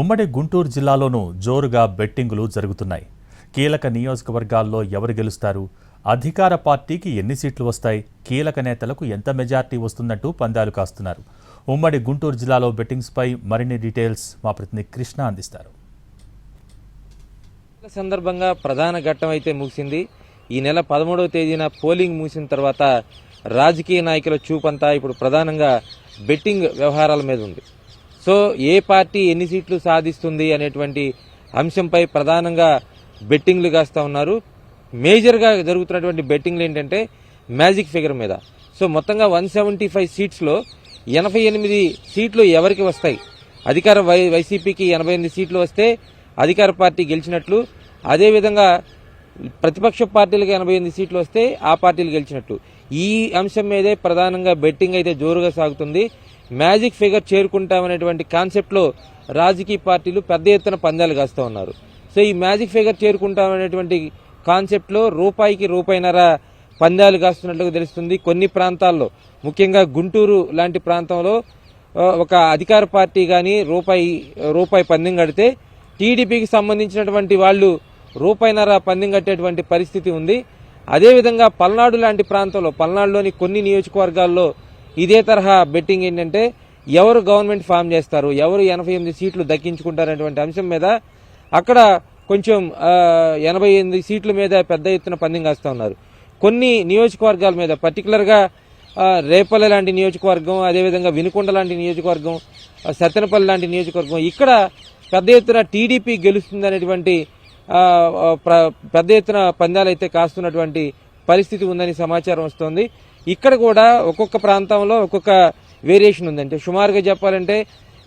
ఉమ్మడి గుంటూరు జిల్లాలోనూ జోరుగా బెట్టింగులు జరుగుతున్నాయి. కీలక నియోజకవర్గాల్లో ఎవరు గెలుస్తారు? అధికార పార్టీకి ఎన్ని సీట్లు వస్తాయి? కీలక నేతలకు ఎంత మెజార్టీ వస్తుందంటూ పందాలు కాస్తున్నారు. ఉమ్మడి గుంటూరు జిల్లాలో బెట్టింగ్స్పై మరిన్ని డీటెయిల్స్ మా ప్రతినిధి కృష్ణ అందిస్తారు. సందర్భంగా ప్రధాన ఘట్టం అయితే ముగిసింది. ఈ నెల పదమూడవ తేదీన పోలింగ్ ముగిసిన తర్వాత రాజకీయ నాయకుల చూపంతా ఇప్పుడు ప్రధానంగా బెట్టింగ్ వ్యవహారాల మీద ఉంది. సో ఏ పార్టీ ఎన్ని సీట్లు సాధిస్తుంది అనేటువంటి అంశంపై ప్రధానంగా బెట్టింగ్లు కాస్తా ఉన్నారు. మేజర్గా జరుగుతున్నటువంటి బెట్టింగ్లు ఏంటంటే మ్యాజిక్ ఫిగర్ మీద. సో మొత్తంగా వన్ సెవెంటీ ఫైవ్ సీట్స్లో ఎనభై ఎనిమిది సీట్లు ఎవరికి వస్తాయి? అధికార వై వైసీపీకి ఎనభై ఎనిమిది సీట్లు వస్తే అధికార పార్టీ గెలిచినట్లు అదేవిధంగా ప్రతిపక్ష పార్టీలకు ఎనభై ఎనిమిది సీట్లు వస్తే ఆ పార్టీలు గెలిచినట్టు ఈ అంశం మీదే ప్రధానంగా బెట్టింగ్ అయితే జోరుగా సాగుతుంది. మ్యాజిక్ ఫిగర్ చేరుకుంటామనేటువంటి కాన్సెప్ట్లో రాజకీయ పార్టీలు పెద్ద ఎత్తున పందాలు కాస్తూ ఉన్నారు. సో ఈ మ్యాజిక్ ఫిగర్ చేరుకుంటామనేటువంటి కాన్సెప్ట్లో రూపాయికి రూపాయినర పందాలు కాస్తున్నట్లుగా తెలుస్తుంది. కొన్ని ప్రాంతాల్లో ముఖ్యంగా గుంటూరు లాంటి ప్రాంతంలో ఒక అధికార పార్టీ కానీ రూపాయి రూపాయి పందెం కడితే టీడీపీకి సంబంధించినటువంటి వాళ్ళు రూపాయినర పందెం కట్టేటువంటి పరిస్థితి ఉంది. అదేవిధంగా పల్నాడు లాంటి ప్రాంతంలో పల్నాడులోని కొన్ని నియోజకవర్గాల్లో ఇదే తరహా బెట్టింగ్ ఏంటంటే ఎవరు గవర్నమెంట్ ఫామ్ చేస్తారు ఎవరు ఎనభై ఎనిమిది సీట్లు దక్కించుకుంటారనేటువంటి అంశం మీద అక్కడ కొంచెం ఎనభై ఎనిమిది సీట్ల మీద పెద్ద ఎత్తున పందెం కాస్తూ ఉన్నారు. కొన్ని నియోజకవర్గాల మీద పర్టికులర్గా రేపల్లె లాంటి నియోజకవర్గం అదేవిధంగా వినుకొండ లాంటి నియోజకవర్గం సత్తెనపల్లి లాంటి నియోజకవర్గం ఇక్కడ పెద్ద ఎత్తున టీడీపీ గెలుస్తుందనేటువంటి అనేటువంటి పెద్ద ఎత్తున పందాలు అయితే కాస్తున్నటువంటి పరిస్థితి ఉందని సమాచారం వస్తోంది. ఇక్కడ కూడా ఒక్కొక్క ప్రాంతంలో ఒక్కొక్క వేరియేషన్ ఉందంటే సుమారుగా చెప్పాలంటే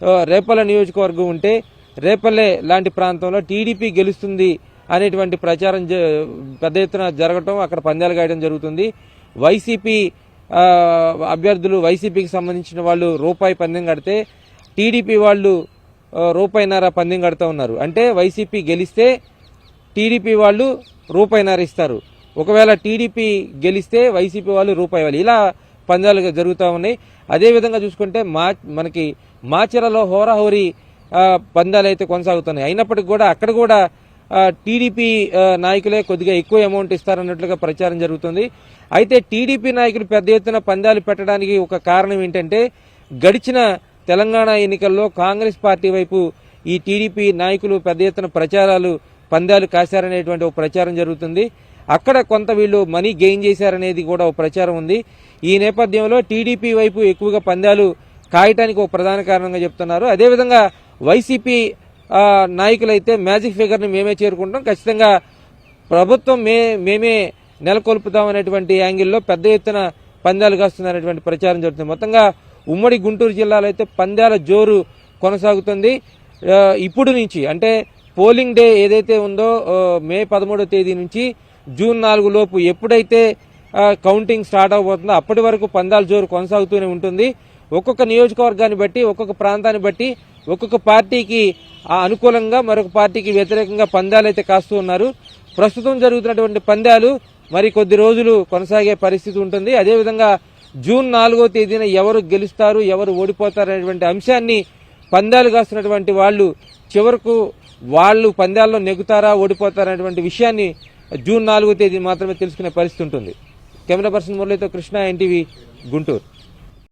ఆ, రేపల్లె నియోజకవర్గం ఉంటే రేపల్లె లాంటి ప్రాంతంలో టీడీపీ గెలుస్తుంది అనేటువంటి ప్రచారం జ- పెద్ద ఎత్తున జరగటం అక్కడ పందాలు గాయడం జరుగుతుంది. వైసీపీ అభ్యర్థులు వైసీపీకి సంబంధించిన వాళ్ళు రూపాయి పందెం కడితే టీడీపీ వాళ్ళు రూపాయిన్నర పందెం కడుతూ ఉన్నారు. అంటే వైసీపీ గెలిస్తే టీడీపీ వాళ్ళు రూపాయిన్నర ఇస్తారు ఒకవేళ టీడీపీ గెలిస్తే వైసీపీ వాళ్ళు రూపాయి వాళ్ళు ఇలా పందాలు జరుగుతూ ఉన్నాయి. అదేవిధంగా చూసుకుంటే మా మనకి మాచెరలో హోరాహోరీ పందాలు అయితే కొనసాగుతున్నాయి. అయినప్పటికీ కూడా అక్కడ కూడా టీడీపీ నాయకులే కొద్దిగా ఎక్కువ అమౌంట్ ఇస్తారన్నట్లుగా ప్రచారం జరుగుతుంది. అయితే టీడీపీ నాయకులు పెద్ద ఎత్తున పందాలు పెట్టడానికి ఒక కారణం ఏంటంటే గడిచిన తెలంగాణ ఎన్నికల్లో కాంగ్రెస్ పార్టీ వైపు ఈ టీడీపీ నాయకులు పెద్ద ఎత్తున ప్రచారాలు పందాలు కాశారనేటువంటి ఒక ప్రచారం జరుగుతుంది. అక్కడ కొంత వీళ్ళు మనీ గెయిన్ చేశారనేది కూడా ఒక ప్రచారం ఉంది. ఈ నేపథ్యంలో టీడీపీ వైపు ఎక్కువగా పందాలు కాయటానికి ఒక ప్రధాన కారణంగా చెప్తున్నారు. అదేవిధంగా వైసీపీ నాయకులైతే మ్యాజిక్ ఫిగర్ని మేమే చేరుకుంటాం. ఖచ్చితంగా ప్రభుత్వం మే మేమే నెలకొల్పుతాం అనేటువంటి యాంగిల్లో పెద్ద ఎత్తున పందాలు కాస్తున్నారనేటువంటి ప్రచారం జరుగుతుంది. మొత్తంగా ఉమ్మడి గుంటూరు జిల్లాలో అయితే పందాల జోరు కొనసాగుతుంది. ఇప్పుడు నుంచి అంటే పోలింగ్ డే ఏదైతే ఉందో మే పదమూడో తేదీ నుంచి జూన్ నాలుగు లోపు ఎప్పుడైతే కౌంటింగ్ స్టార్ట్ అవబోతుందో అప్పటి వరకు పందాల జోరు కొనసాగుతూనే ఉంటుంది. ఒక్కొక్క నియోజకవర్గాన్ని బట్టి ఒక్కొక్క ప్రాంతాన్ని బట్టి ఒక్కొక్క పార్టీకి ఆ అనుకూలంగా మరొక పార్టీకి వ్యతిరేకంగా పందాలు అయితే కాస్తూ ఉన్నారు. ప్రస్తుతం జరుగుతున్నటువంటి పందాలు మరి కొద్ది రోజులు కొనసాగే పరిస్థితి ఉంటుంది. అదేవిధంగా జూన్ నాలుగో తేదీన ఎవరు గెలుస్తారు ఎవరు ఓడిపోతారు అనేటువంటి అంశాన్ని పందాలు కాస్తున్నటువంటి వాళ్ళు చివరకు వాళ్ళు పందాల్లో నెగ్గుతారా ఓడిపోతారా అనేటువంటి విషయాన్ని జూన్ నాలుగో తేదీ మాత్రమే తెలుసుకునే పరిస్థితి ఉంటుంది. కెమెరా పర్సన్ మురళితో కృష్ణ ఎన్టీవీ గుంటూరు.